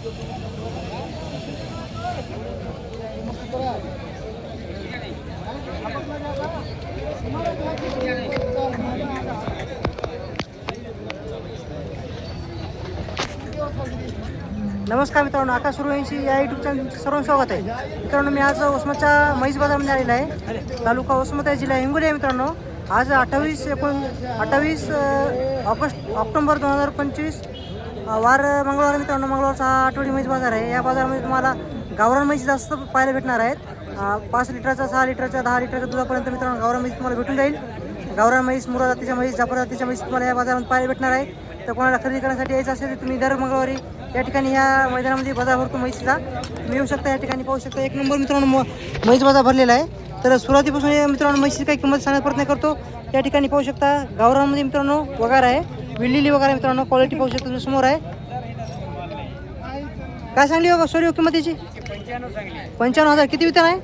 नमस्कार मित्रांनो आकाश सूर्यवंशी या युट्यूब चॅनल सर्व स्वागत आहे. मित्रांनो मी आज उस्माच्या म्हैस बाजारमध्ये आलेला आहे. तालुका ओसमत आहे जिल्हा हिंगोली आहे मित्रांनो. आज अठ्ठावीस एकोण अठ्ठावीस ऑगस्ट ऑक्टोंबर दोन हजार पंचवीस वार मंगळवार मित्रांनो. मंगळवारचा आठवडी म्हैस बाजार आहे. या बाजारामध्ये तुम्हाला गावरान म्हैस जास्त पाहायला भेटणार आहेत. पाच लिटरचा सहा लिटरचा दहा लिटरच्या दुधापर्यंत मित्रांनो गावरान म्हैस तुम्हाला भेटून जाईल. गावरान म्हैस मुरा जातीच्या म्हैस जाफर जातीच्या म्हैस तुम्हाला या बाजारामध्ये पाहायला भेटणार आहे. तर कोणाला खरेदी करण्यासाठी यायचं असेल तर तुम्ही दर मंगळवारी या ठिकाणी या मैदानामध्ये बाजार भरतो म्हैसीचा तुम्ही येऊ शकता या ठिकाणी पाहू शकता. एक नंबर मित्रांनो म्हैस बाजार भरलेला आहे. तर सुरुवातीपासून या मित्रांनो म्हैसीची काही किंमत सांगण्याचा प्रयत्न करतो. या ठिकाणी पाहू शकता गावरानमध्ये मित्रांनो वगार आहे. विल्लेली वगार मित्रांनो क्वालिटी पाहू शकता तुम्ही समोर आहे. काय सांगली बाबा सॉरी किंमतीची पंच्याण्णव सांगली पंचावन्न हजार. किती वितान आहे?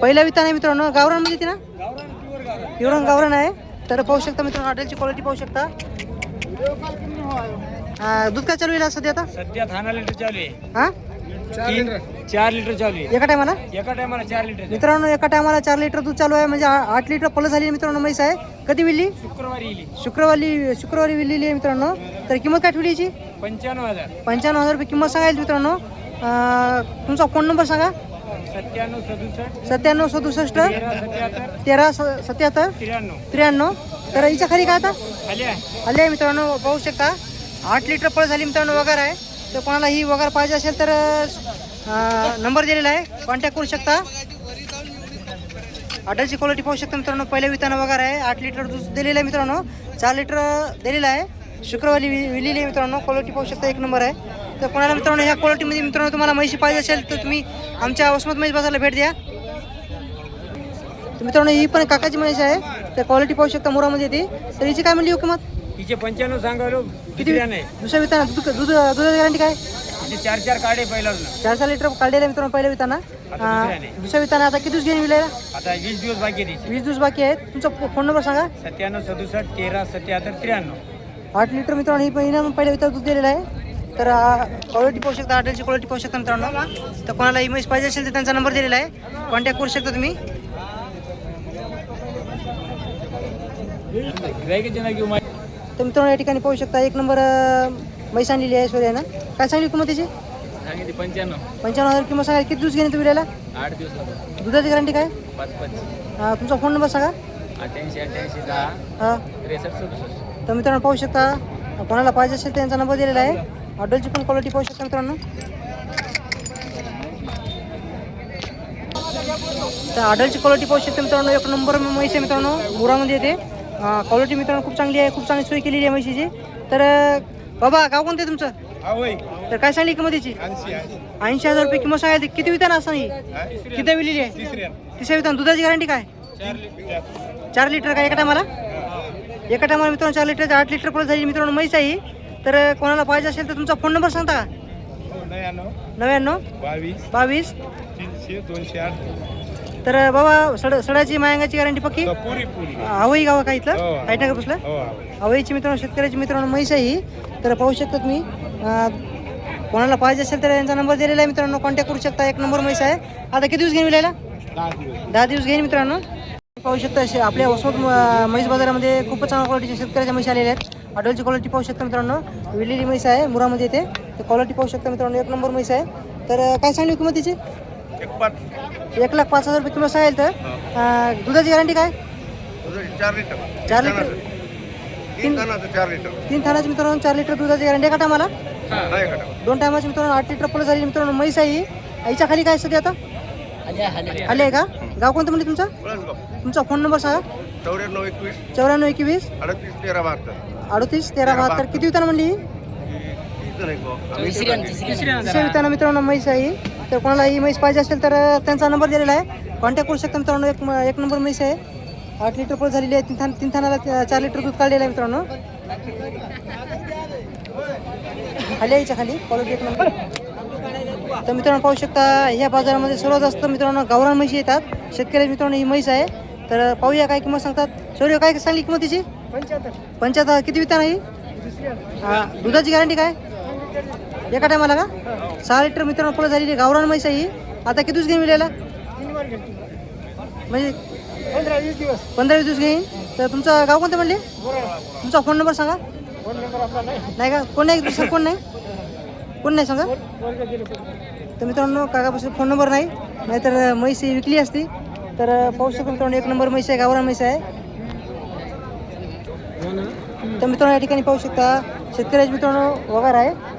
पहिला वितान आहे मित्रांनो. गावरानमध्ये ती ना? गावरान गावरान आहे. तर पाहू शकता मित्रांनो हॉटेलची क्वालिटी पाहू शकता. दूध काय चालू आहे सध्या आता? सध्या थाना लिटर चालू आहे. हा? चार लिटर चालू आहे. एका टायमाला? एका टायमाला चार लिटर मित्रांनो एका टायमाला चार लिटर दूध चालू आहे. म्हणजे आ- आठ लिटर पलस झाली मित्रांनो म्हैस आहे. कधी विल्ली शुक्रवारी शुक्रवारी शुक्रवारी विल्लेली आहे मित्रांनो. तर किंमत काय ठेवली याची? पंच्याण्णव हजार. पंच्याण्णव हजार रुपये किंमत सांगायची मित्रांनो. तुमचा फोन नंबर सांगा. सत्त्याण्णव सदुसष्ट सत्त्याण्णव सदुसष्ट तेरा सत्याहत्तर तेरा स- सत्याहत्तर त्र्याण्णव. त्र्याण्णव. तर हिच्या खाली काय आता? खाली आहे. आले मित्रांनो पाहू शकता. आठ लिटर पळ झाली मित्रांनो वगार आहे. तर कोणाला ही वगार पाहिजे असेल तर अं, नंबर दिलेला आहे. कॉन्टॅक्ट करू शकता. ऑर्डरची क्वालिटी पाहू शकता मित्रांनो. पहिल्या विताना वगार आहे. आठ लिटर दूध दिलेलं आहे मित्रांनो. चार लिटर दिलेलं आहे. शुक्रवारी विलेली आहे मित्रांनो. क्वालिटी पाहू शकता एक नंबर आहे. तर कोणाला मित्रांनो ह्या क्वालिटीमध्ये मित्रांनो तुम्हाला म्हैशी पाहिजे असेल तर तुम्ही आमच्या वसमत म्हैस बाजारला भेट द्या. तर मित्रांनो ही पण काकाची म्हैस आहे. तर क्वालिटी पाहू शकता मोरामध्ये येते तर हिची काय म्हणली किंमत? तिचे पंच्याण्णव सांगालो किती नाही. दुसऱ्या विताना? दूध दूध दुधाची गॅरंटी काय? चार चार काढे पहिल्यावर चार चार लिटर काढलेलं आहे मित्रांनो पहिल्या विताना. दुसऱ्या विताना आता किती दिवस घेऊन विलायला आता वीस दिवस बाकी आहे वीस दिवस बाकी आहेत. तुमचा फोन नंबर सांगा. सत्त्याण्णव सदुसष्ट तेरा सत्याहत्तर त्र्याण्णव. आठ लिटर मित्रांनो ही पहिल्या पहिल्या विताना दूध दिलेलं आहे. तर क्वालिटी पाहू शकता हॉटेलची क्वालिटी पाहू शकता मित्रांनो तर कोणाला इमेज पाहिजे असेल तर त्यांचा नंबर दिलेला आहे. कॉन्टॅक्ट करू शकता तुम्ही. तर मित्रांनो या ठिकाणी पाहू शकता एक नंबर म्हैस आणलेली आहे सूर्यानं. काय सांगली किंमत त्याची सांगितली पंच्याण्णव. पंच्याण्णव हजार किंमत सांगा किती दिवस घेणे तुम्ही आठ दिवस दुधाची गॅरंटी काय? पाच पाच. अं, तुमचा फोन नंबर सांगा. अठ्ठ्याऐंशी अठ्ठ्याऐंशी दहा. हां. त्रेसष्ट सदुसष्ट तर मित्रांनो पाहू शकता कोणाला पाहिजे असेल त्यांचा नंबर दिलेला आहे. ऑर्डरची पण क्वालिटी पाहू शकता मित्रांनो. तर ऑर्डरची क्वालिटी पाहू शकता मित्रांनो. एक नंबर म्हैस आहे मित्रांनो मुरामध्ये येते. क्वालिटी मित्रांनो खूप चांगली आहे खूप चांगली सोय केलेली आहे म्हैशीची. तर अं, बाबा गाव कोणतं तुमचं? तर काय सांगली किंमत याची? ऐंशी हजार रुपये किंमत सांगायची. किती विधान असं ही? किती विलेली आहे? तिसऱ्या विधान दुधाची गॅरंटी काय? चार लिटर. काय एका टायमाला? एका टायमाला मित्रांनो चार लिटर आठ लिटर पर्यंत झाली मित्रांनो म्हैस आहे ही. तर कोणाला पाहिजे असेल तर तुमचा फोन नंबर सांगता का? नव्याण्णव. बावीस. बावीस. तीनशे दोनशे आठ. तर बाबा सड सडाची मायंगाची गॅरंटी पक्की? पुरी पुरी. आवई गावा का इथलं? हो. हायटा का बसलं हो आवईची मित्रांनो शेतकऱ्याची मित्रांनो म्हैस आहे ही. तर पाहू शकता तुम्ही कोणाला पाहिजे असेल तर यांचा नंबर दिलेला आहे मित्रांनो. कॉन्टॅक्ट करू शकता. एक नंबर म्हैस आहे. आता किती दिवस घेऊन विलायला? दहा दिवस. घेईन मित्रांनो. पाहू शकता आपल्या वसमत म्हैस बाजारामध्ये खूपच चांगल्या क्वालिटीच्या शेतकऱ्याच्या म्हशी आलेल्या आहेत. अडलची क्वालिटी पाहू शकता मित्रांनो. विलेली म्हैस आहे मुरामध्ये येते तर क्वालिटी पाहू शकता मित्रांनो. एक नंबर म्हैस आहे. तर काय सांगली किंमत तिची पाच. एक लाख पाच हजार रुपये किंमत सांगेल तर? अं, दुधाची गॅरंटी काय? चार लिटर. चार लिटर. तीन टनाचं चार लिटर. तीन थानाची मित्रांनो चार लिटर दुधाची गॅरंटी एका टायमाला? नाही का दोन टायमाची मित्रांनो आठ लिटर पलस झाली मित्रांनो म्हैस आहे ही. आईच्या खाली काय सध्या आता? आले आहे का? गाव कोणतं म्हणजे तुमचं? तुमचा फोन नंबर सांगा. चौऱ्याण्णव एकवीस. चौऱ्याण्णव एकवीस. अडतीस तेरा बहात्तर. अडतीस तेरा बहात्तर. किती विताना म्हणली? ही? तिसऱ्या विताना मित्रांनो म्हैस आहे ही. तर कोणाला ही म्हैस पाहिजे असेल तर त्यांचा नंबर दिलेला आहे. कॉन्टॅक्ट करू शकता मित्रांनो एक एक नंबर म्हैस आहे. आठ लिटर पोळ झालेली आहे. तीन थान तीन थानाला चार लिटर दूध काढलेलं आहे मित्रांनो. खाली यायच्या खाली. क्वालिटी एक नंबर. तर मित्रांनो पाहू शकता ह्या बाजारामध्ये सर्वात जास्त मित्रांनो गावरान म्हशी येतात. शेतकरी मित्रांनो ही म्हैस आहे. तर पाहूया काय किंमत सांगतात. शौर्य काय सांगली किंमत तिची पंच्याहत्तर. पंच्याहत्तर. किती वितान आहे ही? हा, दुधाची गॅरंटी काय? एका टायमाला का? सहा लिटर मित्रांनो फुलं झालेली गावरान म्हैस आहे ही. आता कितीच दिवस घेईन म्हणजे पंधरा वीस दिवस पंधरा वीस दिवस घेईन. तर तुमचं गाव कोणतं म्हणले? तुमचा फोन नंबर सांगा. नाही का? कोण नाही? दुसरं कोण नाही? कोण नाही सांगा? तर मित्रांनो काकापासून फोन नंबर नाही. नाहीतर म्हैस ही विकली असती. तर पाहू शकतो मित्रांनो एक नंबर म्हैस आहे गावरान म्हैस आहे. तर मित्रांनो या ठिकाणी पाहू शकता शेतकऱ्याचे मित्रांनो वगैरे आहे.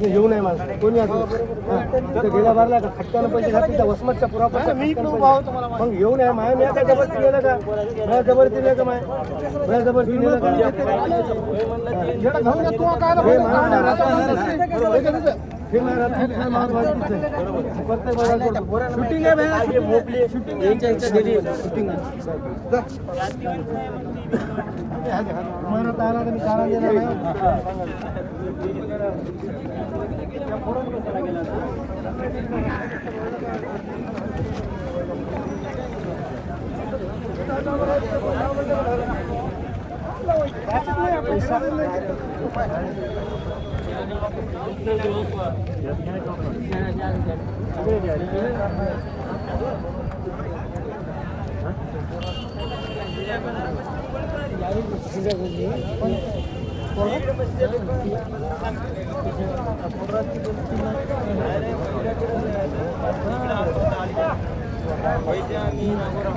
येऊ नये माझं कोणी असं गेल्या भरला का खट्ट्यानं पैसे घातले त्या वसमतच्या पुरापरच्या मग येऊ नये माय मी काय जबरदस्ती गेलं का मला जबरदस्ती नेलं का माय मला जबरदस्ती नेलं का हे माझ्या रात्री- हे माझ्या रात्री काय शूटिंग आहे शूटिंग आहे. शूटिंग आहे. వైద్యాన్ని నగరం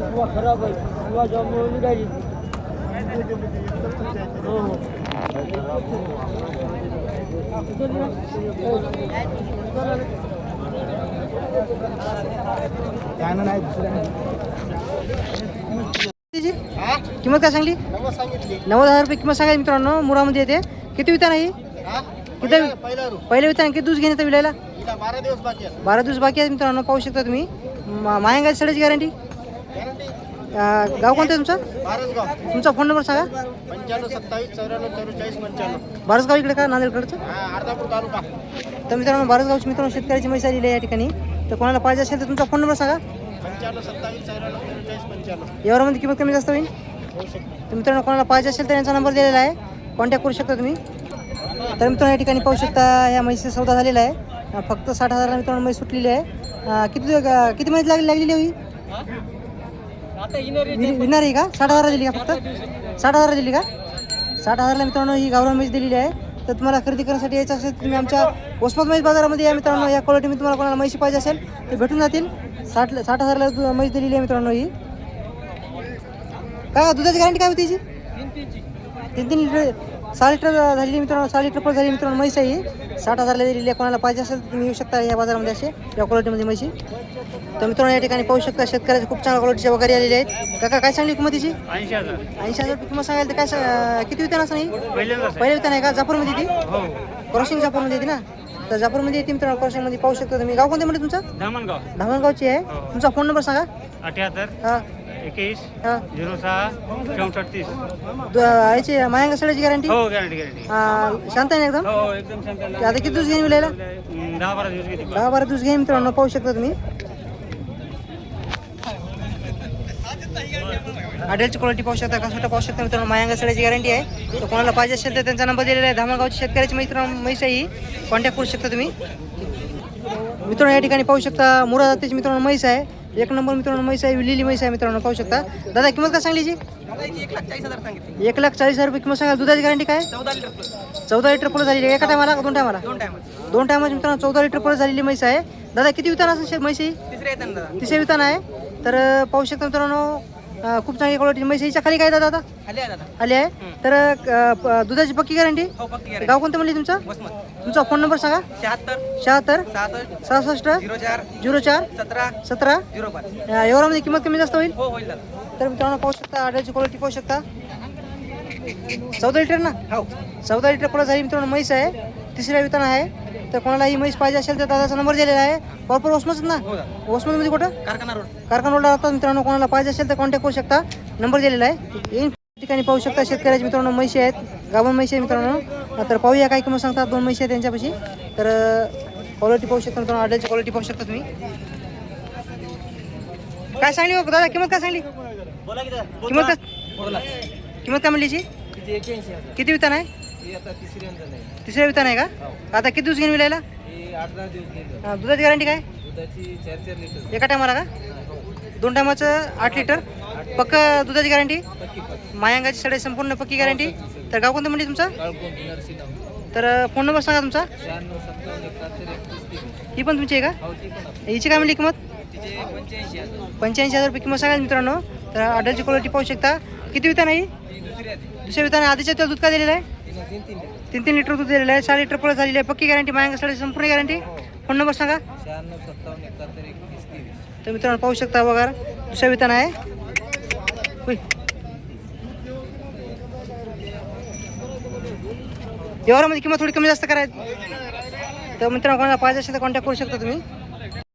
खराब आहे किंवा निघाली किंमत काय सांगली? नव्वद हजार रुपये किंमत सांगायची मित्रांनो मुरामध्ये येते. किती वितान आहे ही? किती? पहिला वितान किती दिवस घेणे विलायला? बारा दिवस बाकी आहे बारा दिवस बाकी आहेत मित्रांनो पाहू शकता तुम्ही. मा- मायंगाची सड्याची गॅरंटी गाव कोणतं आहे तुमचं? तुमचा फोन नंबर सांगा. पंच्याण्णव सत्तावीस चौऱ्याण्णव चौवेचाळीस पंच्याण्णव. बारसगाव इकडे का नांदेडकडचं? अर्धापूर तालुका. तर मित्रांनो बारसगावची मित्रांनो शेतकऱ्याची म्हैस आलेली आहे या ठिकाणी. तर कोणाला पाहिजे असेल तर तुमचा फोन नंबर सांगा. पंच्याण्णव सत्तावीस चौऱ्याण्णव चौवेचाळीस पंच्याण्णव. यावरमध्ये किंमत कमी जास्त होईल? तर मित्रांनो कोणाला पाहिजे असेल तर यांचा नंबर दिलेला आहे. कॉन्टॅक्ट करू शकता तुम्ही. तर मित्रांनो या ठिकाणी पाहू शकता या म्हैसचा सौदा झालेला आहे. फक्त साठ हजारला मित्रांनो म्हैस सुटलेली आहे. किती किती म्हैस लागली लागलेली होई विणार आहे. का? साठ हजार दिली का फक्त? साठ हजार दिली का? साठ हजारला मित्रांनो ही गावरान म्हैस दिलेली आहे. तर तुम्हाला खरेदी करण्यासाठी यायचं असेल तुम्ही आमच्या वसमत म्हैस बाजारामध्ये या मित्रांनो. या क्वालिटीमध्ये तुम्हाला कोणाला म्हैशी पाहिजे असेल ते भेटून जातील. साठ साठ हजारला म्हैस दिलेली आहे मित्रांनो ही. काय दुधाची गॅरंटी काय होती तीन तीन लिटर सहा लिटर झालेली मित्रांनो सहा लिटर पण झाली मित्रांनो म्हैस आहे ही. साठ हजारला दिलेली आहे. कोणाला पाहिजे असेल तुम्ही येऊ शकता या बाजारामध्ये असे या क्वालिटीमध्ये म्हैशी तर मित्रांनो या ठिकाणी पाहू शकता शेतकऱ्याचे खूप चांगल्या क्वालिटीच्या वगैरे आलेले आहेत. काका काय सांगली किंमतीची ऐंशी हजार. ऐंशी हजार किंमत सांगायला तर काय किती वितान असं नाही? पहिले वितान आहे का? जापूरमध्ये ती? हो. क्रॉसिंग जापूरमध्ये येते ना? तर जापूरमध्ये येते मित्रांनो क्रॉसिंगमध्ये पाहू शकता तुम्ही. गाव कोणते म्हणजे तुमचं? धामणगाव. धामणगावची आहे. तुमचा फोन नंबर सांगा. अठ्याहत्तर. हा. एकवीस झिरो सहा चौसष्ट तीस. याची मायंगा सड्याची गॅरंटी हो गॅरंटी गॅरंटी शांत आहे ना एकदम? हो एकदम शांत आता किती दिवस घेऊन विलायला दहा बारा दिवस घेते. दहा बारा दिवस घेईन मित्रांनो पाहू शकता तुम्ही. आडेलची क्वालिटी पाहू शकता कसं पाहू शकता मित्रांनो मायांगा सड्याची गॅरंटी आहे. तर कोणाला पाहिजे असेल तर त्यांचा नंबर दिलेला आहे. धामणगावची शेतकऱ्याची मित्रांनो म्हैस आहे ही कॉन्टॅक्ट करू शकता तुम्ही. मित्रांनो या ठिकाणी पाहू शकता मुरा जातीची मित्रांनो म्हैस आहे. एक नंबर मित्रांनो म्हैस आहे विलेली म्हैस आहे मित्रांनो पाहू शकता. दादा किंमत काय सांगली जी? एक लाख चाळीस हजार रुपये किंमत सांगा दुधाची गॅरंटी काय? चौदा लिटर पुढे झालेली आहे. एका टायमाला दोन टायमाला दोन टायमाची मित्रांनो चौदा लिटर पुढे झालेली म्हैस आहे. दादा किती वितान असेल म्हैस ही? तिसऱ्या वितान आहे. तर अं, पाहू शकता मित्रांनो अं, खूप चांगली क्वालिटी म्हैस. हिच्या खाली काय दादा आता? खाली आहे दादा. आली आहे? तर अं, प- दुधाची पक्की गॅरंटी हो पक्की गाव कोणतं म्हणली तुमचं? वसमत. तुमचा फोन नंबर सांगा. शहात्तर. शहात्तर. सहासष्ट. सहासष्ट. झिरो चार. झिरो चार. सतरा. सतरा. झिरो पाच. अं, एवढ्यामध्ये किंमत कमी जास्त होईल? हो होईल दादा. तर मित्रांनो पाहू शकता आड्याची क्वालिटी पाहू शकता. चौदा लिटर ना? हो. चौदा लिटर प्लस झाली मित्रांनो? म्हैस आहे. तिसऱ्या वितान आहे. तर कोणाला ही म्हैस पाहिजे असेल तर दादाचा नंबर दिलेला आहे. प्रॉपर ओसमच ना? हो दादा. ओसममध्ये कुठं? कारखाना रोड. कारखाना रोडला राहतात मित्रांनो कोणाला पाहिजे असेल तर कॉन्टॅक्ट करू शकता. नंबर दिलेला आहे. येईन ठिकाणी पाहू शकता शेतकऱ्याचे मित्रांनो म्हैशी आहेत. गाभण म्हैशी आहे मित्रांनो. तर पाहूया काय किंमत सांगतात. दोन म्हैशी आहेत त्यांच्यापाशी. तर क्वालिटी पाहू शकता मित्रांनो. आड्याची क्वालिटी पाहू शकता तुम्ही. काय सांगली हो दादा किंमत काय सांगली? किंमत काय? किंमत काय म्हणलीची किती? वितान आहे? ही आता अंतर नाही. तिसऱ्या वितान आहे का? आता किती दिवस घेऊन मिळायला ही आठ दहा दिवस गेली अं, दुधाची गॅरंटी काय? दुधाची चार चार लिटर. एका टायमाला का? दोन टायमाचं आठ लिटर? पक्क दुधाची गॅरंटी पक्की पक्की. मायांगाची सडे संपूर्ण पक्की गॅरंटी तर गाव कोणतं म्हणजे तुमचं? काळकोण नरसिंह तर फोन नंबर सांगा तुमचा. शहाण्णव सत्तावन्न एकाहत्तर एकतीस तीस. ही पण तुमची आहे का? हो ती पण आपली. हिची काय म्हणली किंमत? तिचे पंच्याऐंशी हजार. पंच्याऐंशी हजार रुपये किंमत सांगा मित्रांनो. तर अडलची क्वालिटी पाहू शकता. किती वितान आहे ही? ती दुसरी आहे. ती. दुसऱ्या वितान आधीच्या तेल दूध का दिलेलं आहे? तिने तीन लिटर दूध दिलेलं आहे सहा लिटर पुढे झालेली आहे. पक्की गॅरंटी मायांगा सडे संपूर्ण गॅरंटी फोन नंबर सांगा. तर मित्रांनो पाहू शकता बघा. दुसऱ्या वितान आहे. होय. व्यवहारामध्ये किंमत थोडी कमी जास्त करायची. तर मित्रांनो कोणाला पाहिजे असेल तर कॉन्टॅक्ट करू शकता तुम्ही.